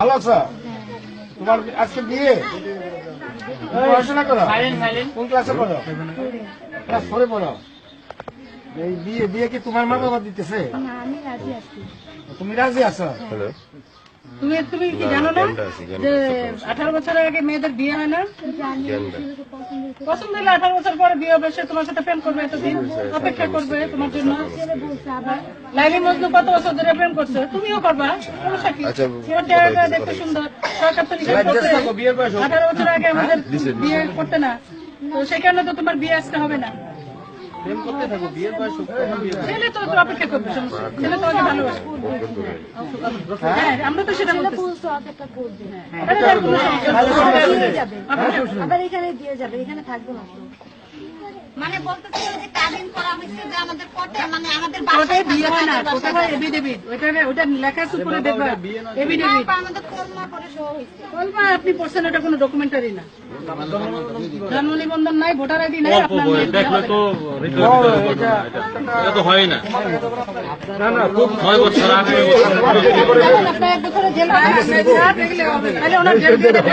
ভালো আছো? তোমার আজকে বিয়ে? পড়াশোনা করো? কোন ক্লাসে পড়ো? ক্লাস ফোরে পড়ো? এই বিয়ে বিয়ে কি তোমার মা বাবা দিতেছে? না আমি রাজি আছি। তুমি রাজি আছো? তুমি তুমি কি জানো না যে আঠারো বছরের আগে মেয়েদের বিয়ে হয় না? পছন্দ হলে আঠারো বছর পরে বিয়ে হবে সে তোমার সাথে প্রেম করবে এতদিন অপেক্ষা করবে তোমার জন্য। লাইলি মজনু কত বছর ধরে প্রেম করছে? তুমিও করবা সমস্যা কি? তোমার চেহারাটা দেখতে সুন্দর সরকার তো নিষেধ করছে আঠারো বছর আগে আমাদের বিয়ে করতে না। তো সেই কারণে তো তোমার বিয়ে আজকে হবে না। ছেলে তো তো অপেক্ষা করবে ছেলে তোমাকে ভালোবাসবে হ্যাঁ আমরা তো সেটা অপেক্ষা করবে। কোনো। দিয়ে যাবে আবার এখানে দিয়ে যাবে এখানে থাকবে না মানে বলতেছিল যে কাবিন করা হয়েছে যে আমাদের কোর্টে মানে আমাদের বাসায় বিয়ে হয় না কোথায় হয়? এভিডেভিট ওইটা ওইটা লেখা আছে উপরে দেখবা। এভিডেভিট আমাদের কলমা করে শো হয়েছে। বলবা আপনি পড়ছেন এটা কোনো ডকুমেন্টারি না জন্ম নিবন্ধন নাই ভোটার আইডি নাই আপনার মেয়ের বিয়ে এটা তো হয় না ছয় বছর আট আপনার এক বছরের জেল খাটা, দেখলে হবে। তাহলে ওনার জেল দিয়ে দেবে।